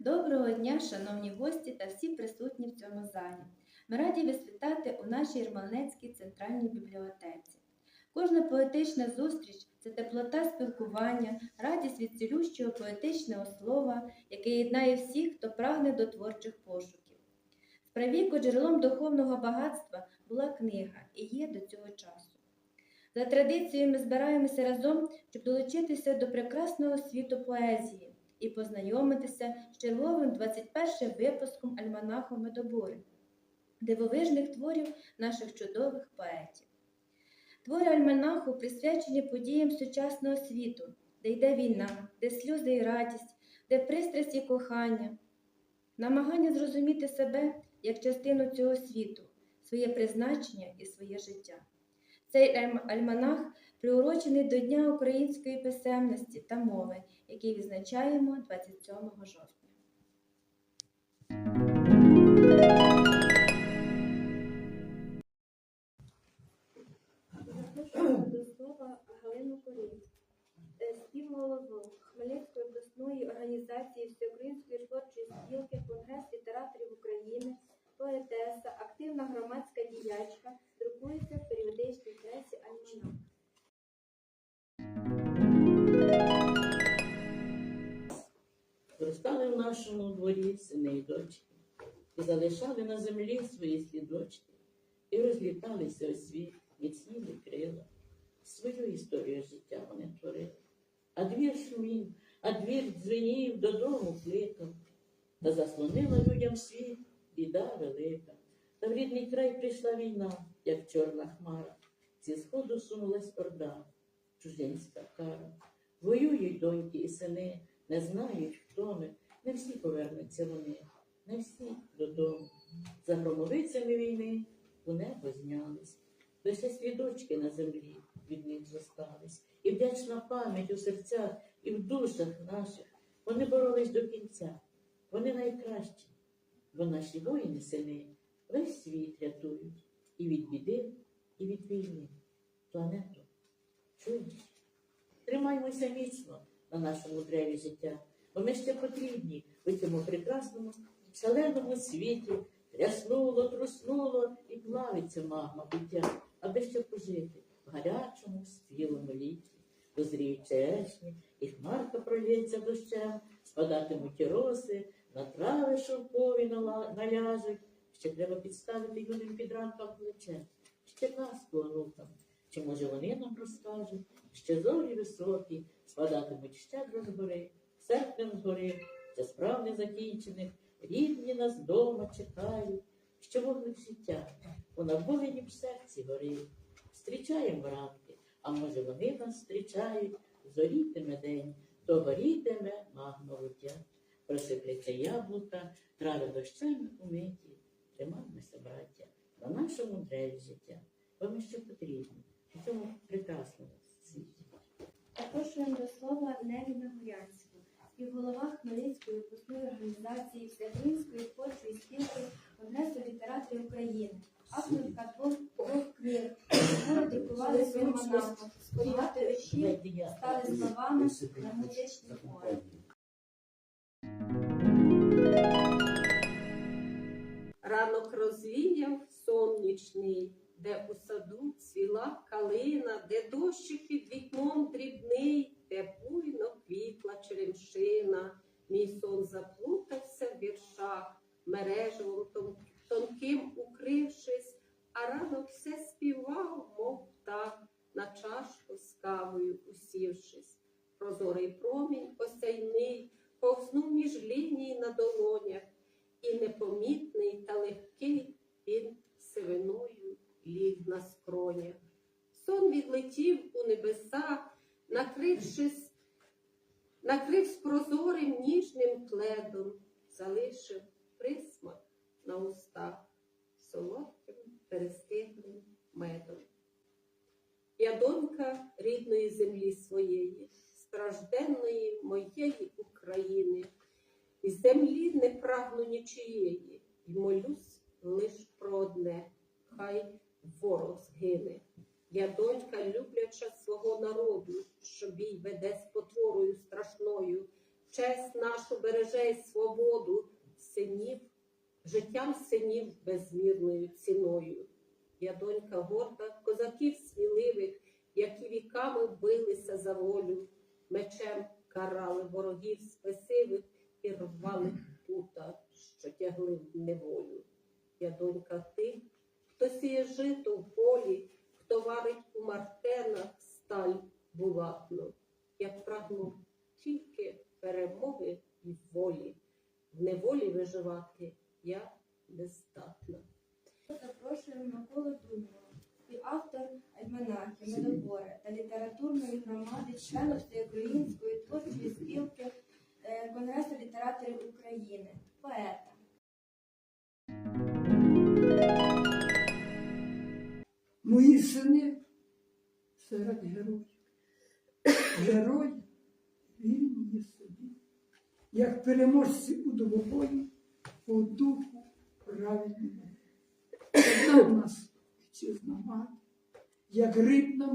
Доброго дня, шановні гості та всі присутні в цьому залі. Ми раді вас вітати у нашій Єрмолинецькій центральній бібліотеці. Кожна поетична зустріч це теплота спілкування, радість від цілющого поетичного слова, яке єднає всіх, хто прагне до творчих пошуків. Справіку джерелом духовного багатства була книга і є до цього часу. За традицією ми збираємося разом, щоб долучитися до прекрасного світу поезії і познайомитися з черговим 21 випуском альманаху Медобори, дивовижних творів наших чудових поетів. Твори альманаху присвячені подіям сучасного світу, де йде війна, де сльози і радість, де пристрасть і кохання, намагання зрозуміти себе як частину цього світу, своє призначення і своє життя. Цей альманах приурочений до Дня української писемності та мови, який відзначаємо 27 жовтня. До слова Галину Корінь, співголову Хмельницької обласної організації Всеукраїнської творчої спілки Конгрес літераторів України, поетеса, активна громадська діячка, друкується в періодичній пресі Альманах. Зростали в нашому дворі сини й дочки, і залишали на землі свої слідочки, і розліталися у світ, міцніли крила. Свою історію життя вони творили. А двір шумів, а двір дзвенів, додому кликав, та заслонила людям світ біда велика. Та в рідний край прийшла війна, як чорна хмара. Зі сходу сунулась орда, чужинська кара. Воюють доньки і сини, не знають, хто ми. Не всі повернуться вони, не всі додому. За громовицями війни у небо знялись. Лише слідочки на землі від них зостались. І вдячна пам'ять у серцях і в душах наших. Вони боролись до кінця. Вони найкращі, бо наші воїни сини весь світ рятують і від біди, і від війни. Планету чуєш? Тримаймося міцно на нашому древі життя, бо ми ще потрібні у цьому прекрасному, шаленому світі. Тряснуло, труснуло і плавиться магма буття, аби ще пожити в гарячому, спілому літі. Дозріють черешні, і хмарка пролється дощем, спадатимуть роси, на трави шовкові наляжуть. Ще треба підставити юним під ранком плече, ще казку онукам. Чи може вони нам розкажуть? Ще зорі високі, спадатимуть щедро з гори, серпнем з гори, ще справ незакінчених, рідні нас дома чекають, що вогник життя у наболенім серці горить. Встрічаємо ранки, а може вони нас зустрічають, зорітиме день, то горітиме магновуття. Просипляться яблука, трави дощами умиті. Тримаймося, браття, на нашому древі життя, ми ще потрібні у цьому прекрасному світі. Запрошуємо до слова Нелі Нагорянську, співголова Хмельницької обласної організації Всеукраїнської творчої спілки Конгресу літераторів України, авторка двох, двох книг, які друкували своїм монахом, Давайте я. стали словами на музичні твори. Ранок розвіяв сонячний, де у саду цвіла калина, де дощик під вікном дрібний, де буйно квітла черемшина. Мій сон заплутався в віршах, мережевом тонким укрившись, а ранок все співав, мов птах, на чашку з кавою усівшись. Прозорий промінь осяйний ковзнув між ліній на долонях і непомітний та легкий він сивиною ліг на скронях. Сон відлетів у небеса, накрившись, накривсь прозорим ніжним пледом, залишив присмак на устах солодким перестиглим медом. Я донька рідної землі своєї, стражденної моєї України. І землі не прагну нічиєї, й молюсь лиш про одне, хай ворог згине. Я донька любляча свого народу, що бій веде з потворою страшною, честь нашу береже свободу синів, життям синів безмірною ціною. Я донька горда, козаків сміливих, які віками билися за волю, мечем карали ворогів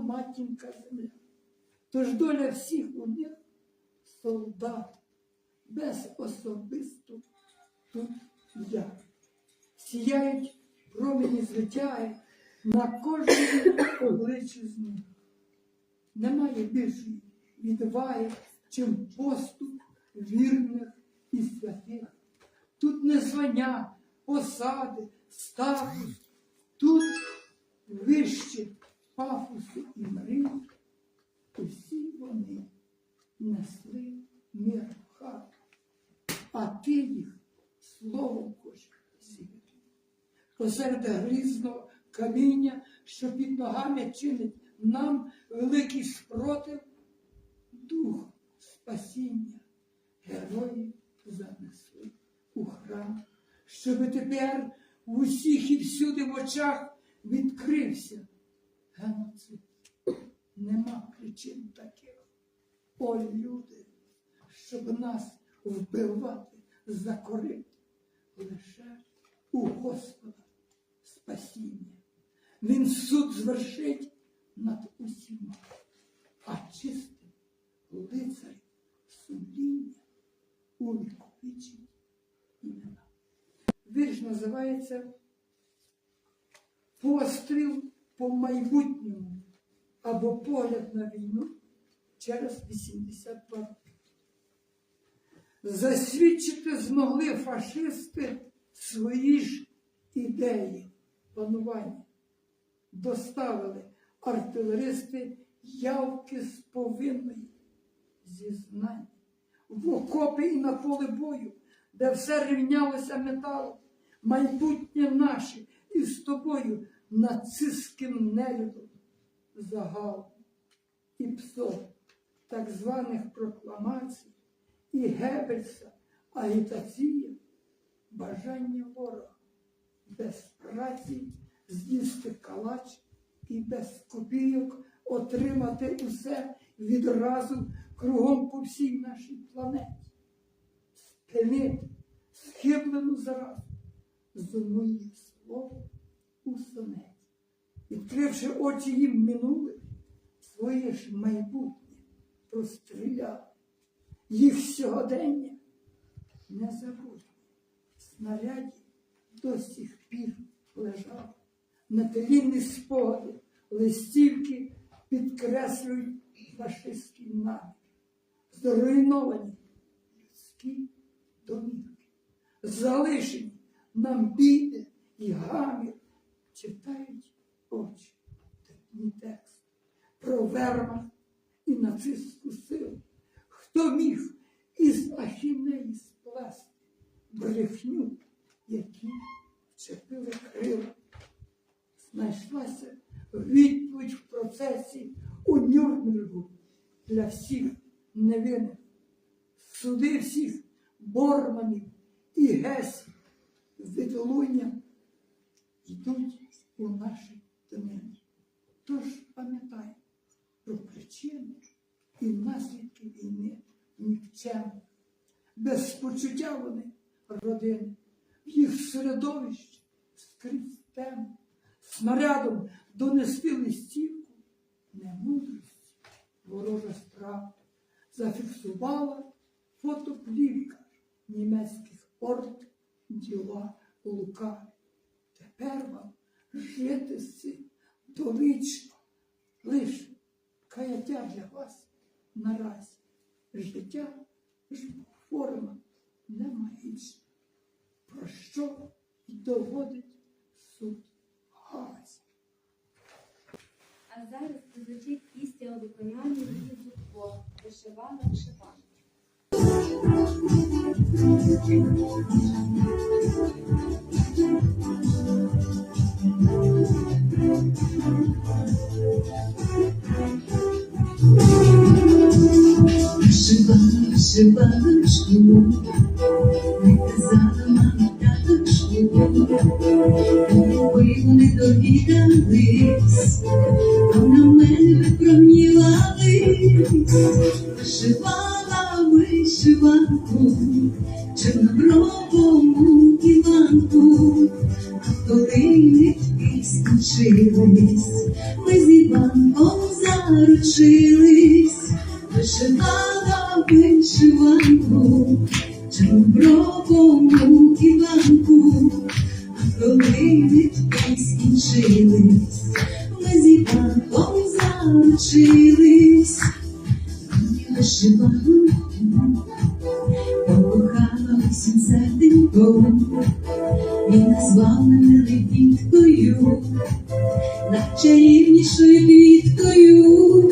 матінка земля. Тож доля всіх у них солдат, без особисту тут я. Сіяють промені звитяги на кожному обличчі з них. Немає більшої відваги, чим поступ вірних і святих. Тут не звання, посади, статус, тут вище пафосу і мрій. Усі вони несли мир в хату, а ти їх словом хочеш зігріти посеред грізного каміння, що під ногами чинить нам великий спротив, дух спасіння, герої занесли у храм, щоб тепер в усіх і всюди в очах відкрився геноцид. Нема причин таких. О, люди, щоб нас вбивати, закорити лише у Господа спасіння. Він суд звершить над усіма, а чистим лицарь сумління увіковічить імена. Вірш називається Постріл по майбутньому або погляд на війну через 82 роки. Засвідчити змогли фашисти свої ж ідеї панування. Доставили артилеристи явки з повинної зізнання. В окопи і на поле бою, де все рівнялося металом, майбутнє наше і з тобою нацистським нелюдом загалом і псом так званих прокламацій і Геббельса, агітація, бажання ворога без праці з'їсти калач і без копійок отримати усе відразу кругом по всій нашій планеті. Спинити схиблену заразу зумує слово у сонеті. Відкривши очі їм минуле, своє ж майбутнє розстріляли. Їх сьогодення не забудь. Снаряді до сих пір лежав. Нетлінні спогади, листівки підкреслюють фашистський намір. Зруйновані людські домівки, залишені нам біди і гамір, читають очі теплі текст про вермахт і нацистську силу. Хто міг із ахінеї сплести брехню, які вчепили крила? Знайшлася відповідь в процесі у Нюрнбергу для всіх невинних. Суди всіх борманів і гесів відлунням йдуть у наші дни. Тож пам'ятаємо про причини і наслідки війни нікчемних. Без спочуття вони родини, в їх середовищі скрізь тему, снарядом донести листівку немудрості, ворожа справа зафіксувала фотоплівка німецьких орд, діла Лука. Тепер вам цим довічно. Лиш каяття для вас наразі. Життя ж форма не магічна. Про що й доводить суд Галасі. А зараз прозвучить пісня у виконанні Лілії Зубко «Вишивана вишиванка». Вишивала, вишивалочку, не казала мама таточку, ви не довідались, а на мене ви промнівались. Вишивала вишиванку, чорнобровому Іванку, а коли нитки скінчились, ми з Іванком заручились. Вишивала вишиванку, чорнобровому Іванку, а коли нитки скінчились, ми з Іванком заручились. Мені серденьком, він назвав мене лебідкою, найчарівнішою квіткою,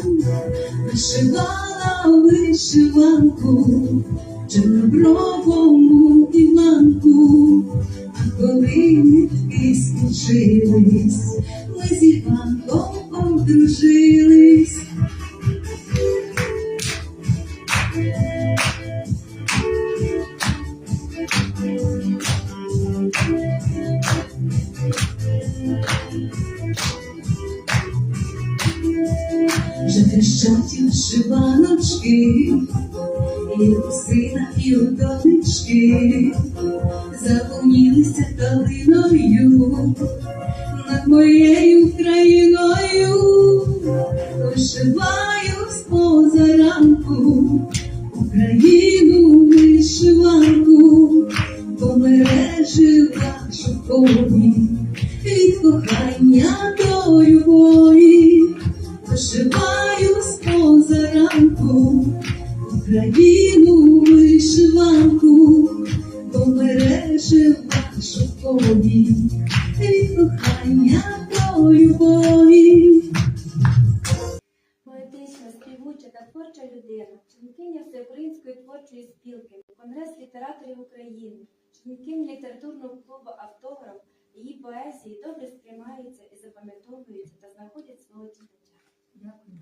вишивала вишиванку, чорнобровому Іванку, а коли вишиваю з позаранку Україну вишиванку, помережила шовкові літераторів України, членкиня літературного клубу автограф, її поезії добре сприймаються і запам'ятовуються та знаходять свого читача. Дякую.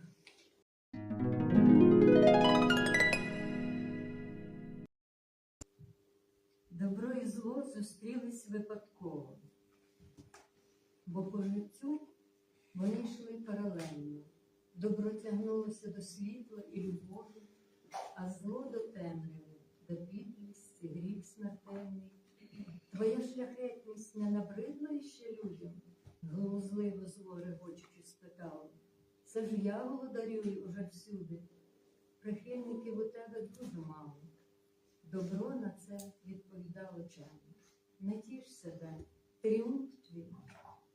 Добро і зло зустрілись випадково, бо по життю вони йшли паралельно. Добро тягнулося до світла і любові, а зло до темряви, до підлісті, гріх смертельний. Твоя шляхетність не набридла іще людям? Глузливо зло регочучи спитав. Це ж я володарюю уже всюди. Прихильників у тебе дуже мало. Добро на це відповідало чемно. Не тіш себе, тріумф твій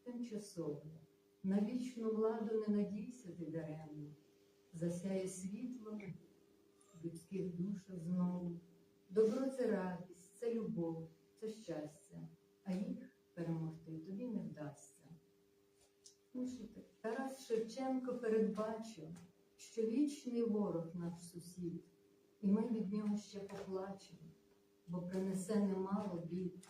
тимчасовий. На вічну владу не надійся ти даремно. Засяє світло людських душах знову. Добро це радість, це любов, це щастя, а їх перемогти тобі не вдасться. Ти? Тарас Шевченко передбачив, що вічний ворог наш сусід і ми від нього ще поплачемо, бо принесе немало бід,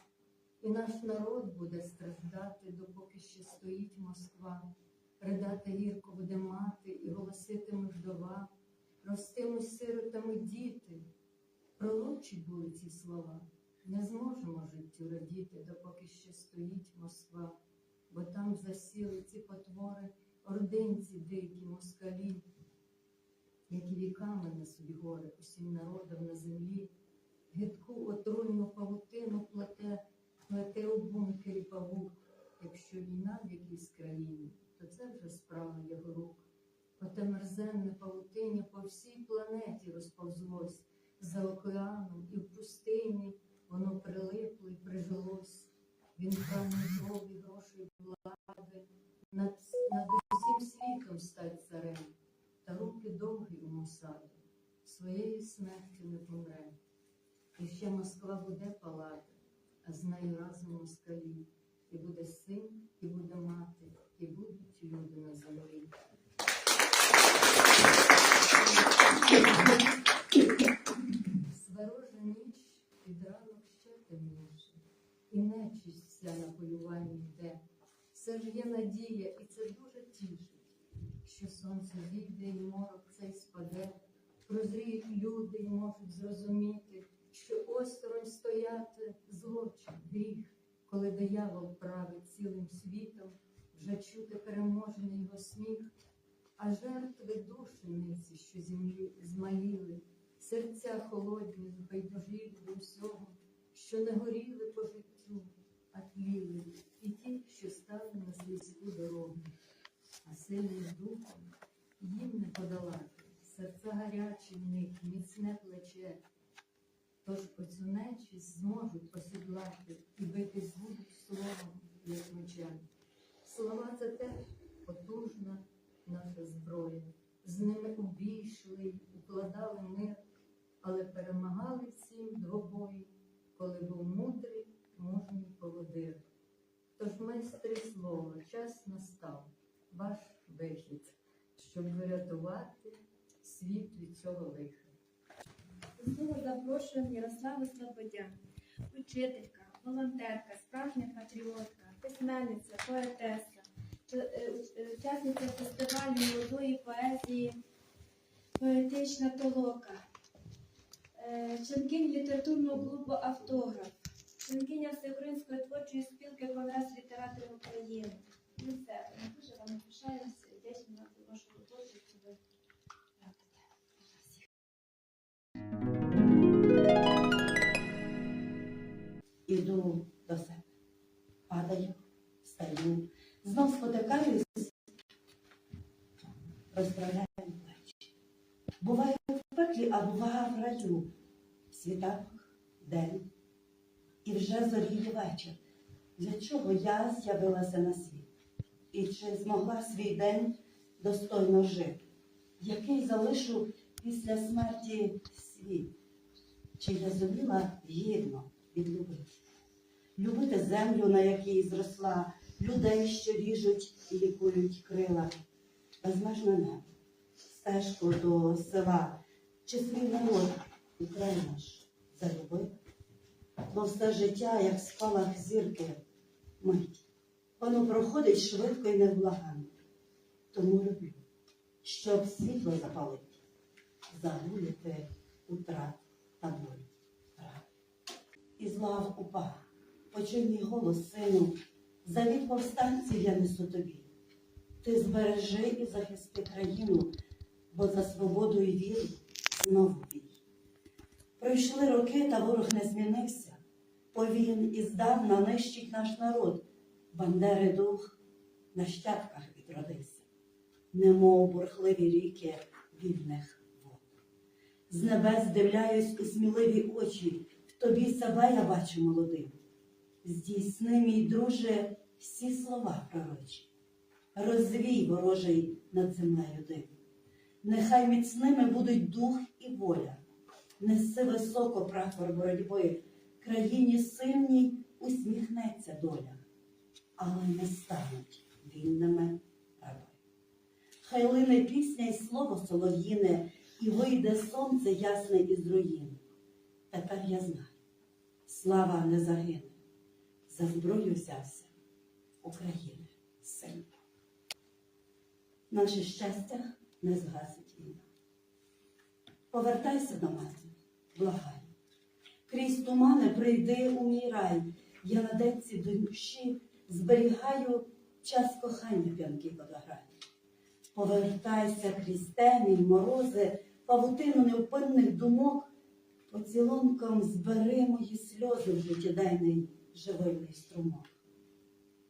і наш народ буде страждати, допоки ще стоїть Москва, ридати гірко буде мати, і голоситиме вдова, ростимуть сиротами діти. Пророчі були ці слова. Не зможемо життю радіти, допоки ще стоїть Москва, бо там засіли ці потвори, ординці дикі москалі які віками несуть горе усім народам на землі, гидку отруйну павутину плете, плете у бункері павук. Якщо війна в якійсь країні, то це вже справа його рук. Оте мерзенне павутиння по всій планеті розповзлось, за океаном і в пустині воно прилипло і прижилось. Він прагнув крові, грошей, влади, над, над усім світом стать царем, та руки довгі йому саду, своєї смерті не помре. І ще Москва буде палати, а з нею разом москалі. І буде син, і буде мати, і будуть люди на землі. Сворожа ніч під ранок ще темніше, і нечисть вся на полювання йде. Все ж є надія, і це дуже тішить, що сонце зійде і морок цей спаде, прозріють люди і можуть зрозуміти, що осторонь стояти злочин, гріх, коли диявол править цілим світом, вже чути переможений його сміх, а жертви душі ниці, що землі змаліли, серця холодні, збайдужілі до всього, що не горіли по життю, а тліли, і ті, що стали на слизьку дорогу, а сильним духом їм не подолати, серця гарячі в них, міцне плече. Тож оцю нечість зможуть осідлати і битись будуть словом, як мечем. Слова це теж потужна наша зброя. З ними у бій йшли, укладали мир, але перемагали всім двобої, коли був мудрий, мужній поводир. Тож майстри слова, час настав, ваш вихід, щоб врятувати світ від цього лиха. До слова запрошуємо Ярославу Слободян, учителька, волонтерка, справжня патріотка, письменниця, поетеса, е, е, учасниця фестивалю молодої поезії Поетична толока, е, літературного клубу Автограф, членкиня Всеукраїнської творчої спілки Конгрес літераторів України. Ми все, ми дуже вам пишаємося і вам за вашу роботу, яку ви робите. Іду до себе, падаю, стаю, знов спотикаюсь, розправляю плечі. Буває в пеклі, а буває в раю. Світанок, день і вже зоріє вечір. Для чого я з'явилася на світ? І чи змогла свій день достойно жити? Який залишу після смерті світ? Чи я зуміла гідно відлюбити? Любити землю, на якій зросла, людей, що ріжуть і лікують крила, безмежне небо, стежку до села, чи свій народ Україна ж залюбив, бо все життя, як спалах зірки, мить. Воно проходить швидко і невблаганно. Тому люблю, щоб світло запалити, загулити утрат та боль. І злав упа, почуй мій голос, сину, завіт повстанців я несу тобі. Ти збережи і захисти країну, бо за свободу і віру знову бій. Пройшли роки, та ворог не змінився. Повін і здавна нищить наш народ. Бандери дух на щатках відродився, немов бурхливі ріки вільних вод. З небес дивляюсь у сміливі очі, в тобі себе я бачу молодим. Здійсни, мій друже, всі слова пророчі, розвій ворожий над землею дим. Нехай міцними будуть дух і воля, неси високо прапор боротьби, країні сильній усміхнеться доля, але не стануть вільними раби. Хай лине пісня й слово солов'їне, і вийде сонце ясне із руїн. Тепер я знаю, слава не загине, за зброю взявся України син. Наше щастя не згасить війна. Повертайся до мене, благаю. Крізь тумани прийди у мій рай. Я на денці душі зберігаю час кохання п'янки водограй. Повертайся крізь темінь, морози, павутину невпинних думок, поцілунком збери мої сльози в життєденний живильний струмок.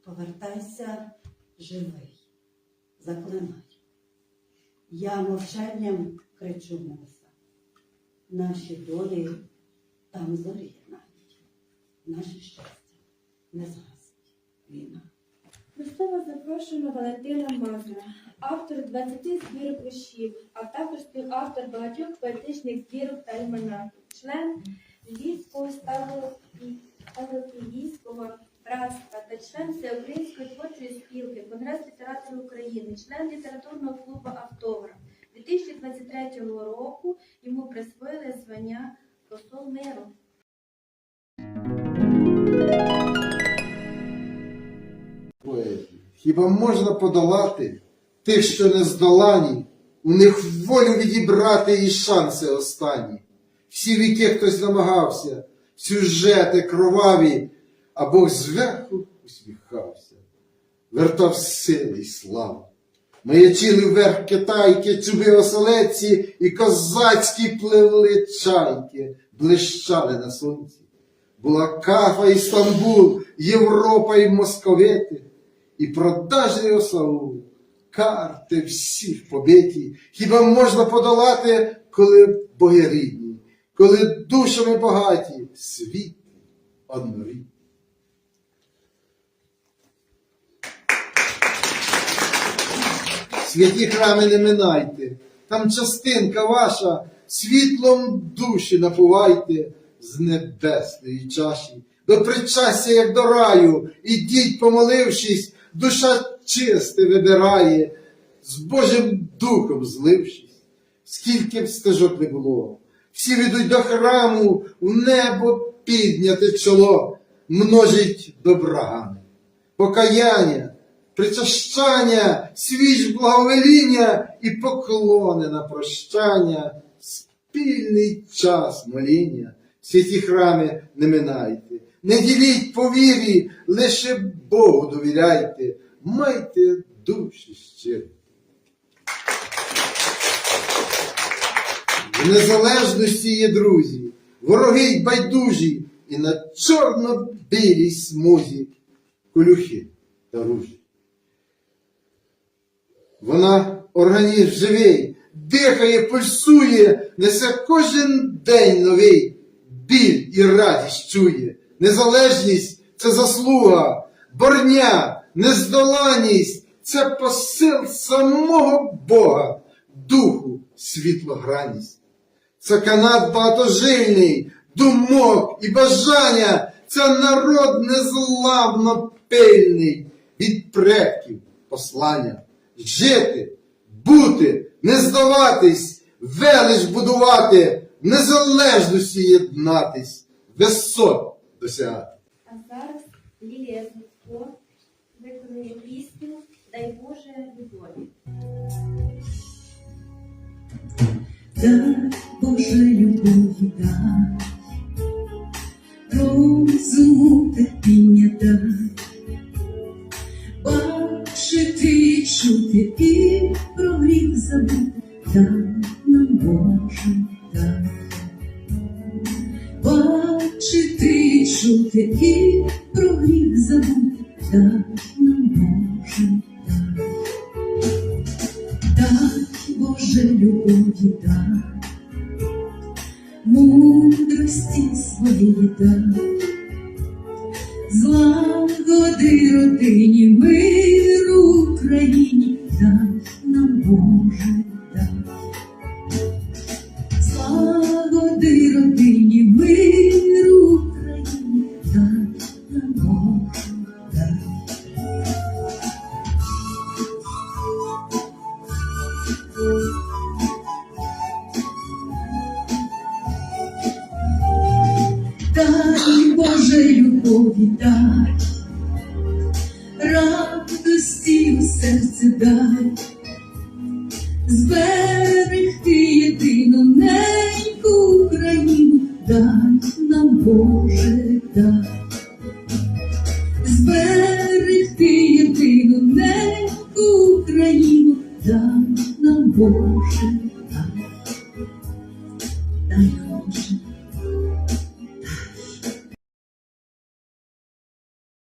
Повертайся живий, заклинай. Я мовчанням кричу небеса. Наші долі там зоріє навіть. Наше щастя не згасить війна. До слова запрошуємо Валентина Мазура, автор 20 збірок віршів, а також співавтор багатьох поетичних збірок та альманахів, член Львівського ставропігійського братства та член Всеукраїнської творчої спілки, Конгрес літераторів України, член літературного клубу Автограф. 2023 року йому присвоїли звання Посол миру. Хіба можна подолати тих, що не здолані, у них волю відібрати і шанси останні. Всі віки хтось намагався, сюжети кроваві, а Бог зверху усміхався, вертав сили й славу. Маячили вверх китайки, чуби оселедці і козацькі пливли чайки, блищали на сонці. Була Кафа і Стамбул, Європа і московити, і продажний осаул, карти всіх побиті. Хіба можна подолати, коли боги рідні, коли душами багаті, світ однорідні. Святі храми не минайте, там частинка ваша, світлом душі напувайте з небесної чаші. До причастя, як до раю, ідіть, помолившись, душа чисте вибирає, з Божим духом злившись. Скільки б стежок не було, всі ведуть до храму, в небо підняте чоло, множить добрагани, покаяння, причащання, свіч благовеління і поклони на прощання, спільний час моління, святі храми не минайте, не діліть по вірі, лише Богу довіряйте, майте душі щирі. В незалежності є друзі, вороги й байдужі, і на чорно-білій смузі колюхи та ружі. Вона організм живий, дихає, пульсує, несе кожен день новий, біль і радість чує. Незалежність це заслуга, борня, нездоланість це посил самого Бога, духу, світлограність. Це канат багатожильний, думок і бажання, це народ незламно пильний від предків послання. Жити, бути, не здаватись, велич будувати, в незалежності єднатись, висот досягати. А зараз Лілія Зубко виконує пісню Дай Боже любові. Дай Боже любові дай, розуму терпіння дай, бачити і